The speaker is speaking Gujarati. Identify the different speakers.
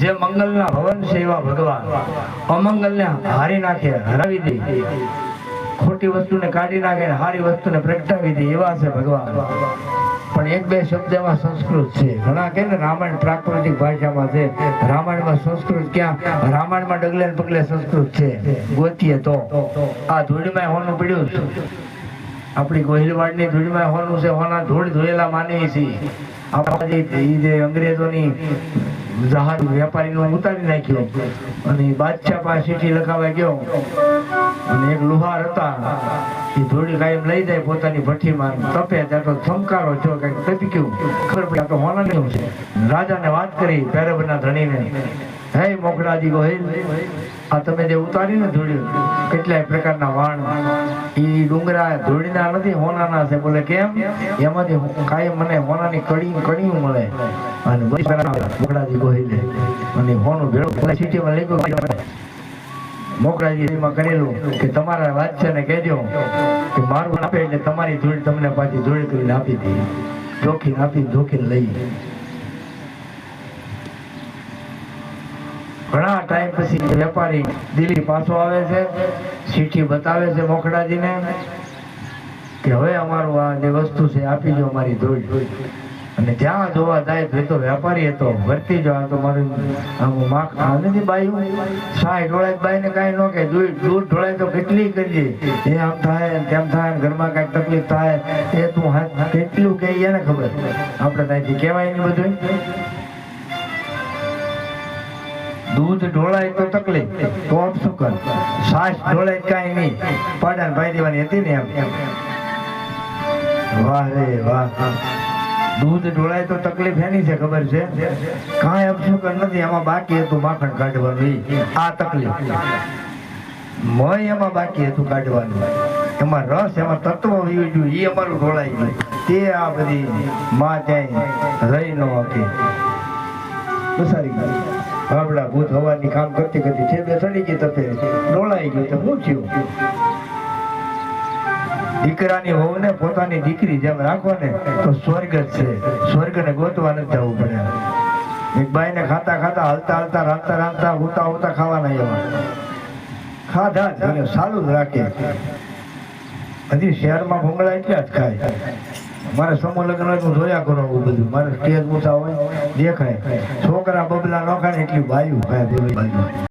Speaker 1: જે મંગલના ભવન છે એવા ભગવાન. અમંગલને હારી નાખે, હરાવી દે. ખોટી વસ્તુને કાઢી નાખે હારી વસ્તુને પ્રગટાવી દે, એવા છે ભગવાન. પણ એક બે શબ્દમાં સંસ્કૃત છે. ઘણા કે ને રામાયણ પ્રાકૃતિક ભાષામાં છે. રામાયણમાં સંસ્કૃત ક્યાં? રામાયણમાં ડગલે પગલે સંસ્કૃત છે. ગોતીએ તો. આ ધૂળીમાં હોનું પડ્યું આપણી ગોહિલવાડની ધૂળમાં હોનું છે, હોના ધૂળ ધોયેલા માનીએ છીએ. આપણા જે અંગ્રેજોની જહાજ વેપારીનું ઉતારી નાખ્યો અને બાદશાહ પાસે લખાવા ગયો. અને એક લુહાર હતા, એ ધૂળી કાયમ લઈ જાય પોતાની ભઠ્ઠીમાં તપે ત્યાં તો થમકારો છો કઈ તપી ગયું ખબર પડી તો હોનાનું છે. રાજાને વાત કરી પેરબના ધણીને, હે મોકડાજી ગોહિલ, આ તમે જે ઉતારી ને ધૂળ્યું, કેટલાય પ્રકારના વાણ ઈ ડુંગરા ધૂળીના નથી હોનાના છે બોલે કેમ? એમાંથી કાયમ મને હોનાની કડી કડી મળે. અને મોકડાજી પ્રકારના લે અને હોનું ભેળો સિટીમાં લઈ ગયો. મોકડાજીમાં કરેલું કે તમારા વાદશાહને કહેજો કે મારું આપે એટલે તમારી ધૂળ તમને પાછી ધૂળ કરીને આપી દીધી જોખીને આપી જોખીને લઈ. ઘણા ટાઈમ પછી વેપારી દિલ્હી પાછો આવે છે. ચીઠી બતાવે છે મોખડાજીને કે હવે અમારું આ જે વસ્તુ છે, આપી દો અમારી ધોઈ અને ત્યાં જોવા જાય તો એ તો વેપારી હતો વર્તી જો આ તો મારું આમ માખ નથી બાયું. સાય ઢોળાય બાઈને કાંઈ ન કે દૂધ દૂધ ઢોળાય તો કેટલી કરીએ? એ આમ થાય તેમ થાય ઘરમાં કાંઈક તકલીફ થાય, એ તું હા- કેટલું કે એને ખબર. આપણે ત્યાંથી કહેવાય નહીં બધું દૂધ ઢોળાય તો તકલીફ. તો આપ શું કર? છાશ ઢોળાય કાંઈ નહીં. પાડાને ભાઈ દેવાની હતી ને એમ. વાહ રે વાહ. દૂધ ઢોળાય તો તકલીફ એની છે, ખબર છે? કાંઈ અપશુકર નથી એમાં બાકી હતું માખણ કાઢવાનું આ તકલીફ. મય એમાં બાકી હતું કાઢવાનું. એમાં રસ, એમાં તત્વ વયું એ અમારું ઢોળાઈ ગયું. તે આ બધી માં ત્યાં રહી ન હતી. બસારી ગઈ બાબડા ભૂત હવાની કામ કરતી કરતી ઠેબે ચડી ગઈ તપે, ડોળાઈ ગયો તો હું થયું? દીકરાની વહુને પોતાની દીકરી જેમ રાખો ને તો સ્વર્ગ જ છે. સ્વર્ગને ગોતવા નથી જવું પડે. એક બાઈને ખાતા ખાતા હલતા હલતા રાંધતા રાંધતા ઉતા ઉતા ખાવાના એવા. ખાધા જ સારું જ રાખે. હજી શહેરમાં ભૂંગળા એટલા જ ખાય. મારે સમૂહ લગ્ન હોય તો જોયા કરો બધું. મારે સ્ટેજ ઊંચા હોય, દેખાય. છોકરા બબલા ન ખાય એટલી ભાઈ. ખાય